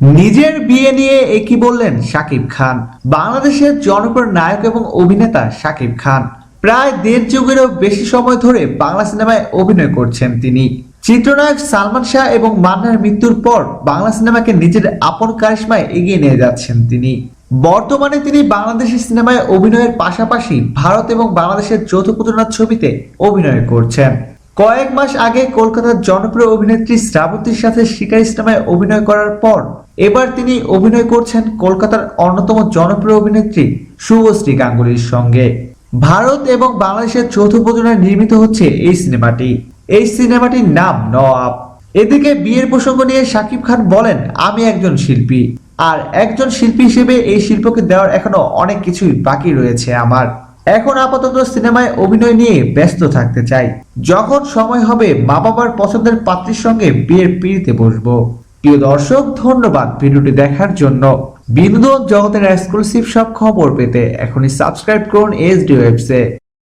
নিজের বিয়ে নিয়ে একই বললেন? শাকিব খান। বাংলাদেশের জনপ্রিয় নায়ক এবং অভিনেতা শাকিব খান। প্রায় দেড় যুগেরও বেশি সময় ধরে বাংলা সিনেমায় অভিনয় করছেন তিনি। চিত্রনায়ক সালমান শাহ এবং মান্নার মৃত্যুর পর বাংলা সিনেমাকে নিজের আপন কারিশমায় এগিয়ে নিয়ে যাচ্ছেন তিনি। বর্তমানে তিনি বাংলাদেশের সিনেমায় অভিনয়ের পাশাপাশি ভারত এবং বাংলাদেশের যৌথ ছবিতে অভিনয় করছেন। কয়েক মাস আগে কলকাতার জনপ্রিয় অভিনেত্রী শ্রাবতীর সাথে শিকারি সিনেমায় অভিনয় করার পর এবার তিনি অভিনয় করছেন কলকাতার অন্যতম জনপ্রিয় অভিনেত্রী শুভশ্রী গাঙ্গুলির সঙ্গে। ভারত এবং বাংলাদেশের যৌথ প্রযোজনায় নির্মিত হচ্ছে এই সিনেমাটি। এই সিনেমাটির নাম নওয়াব। এদিকে বিয়ের প্রসঙ্গ নিয়ে শাকিব খান বলেন, আমি একজন শিল্পী। আর একজন শিল্পী হিসেবে এই শিল্পকে দেওয়ার এখনও অনেক কিছুই বাকি রয়েছে আমার। এখন আপাতত সিনেমায় অভিনয় নিয়ে ব্যস্ত থাকতে চাই। যখন সময় হবে মা বাবার পছন্দের পাত্রীর সঙ্গে বিয়ের পিড়িতে বসবো। প্রিয় দর্শক, ধন্যবাদ ভিডিওটি দেখার জন্য। বিনোদন জগতের এক্সক্লুসিভ সব খবর পেতে এখনই সাবস্ক্রাইব করুন এসডি ওয়েবসে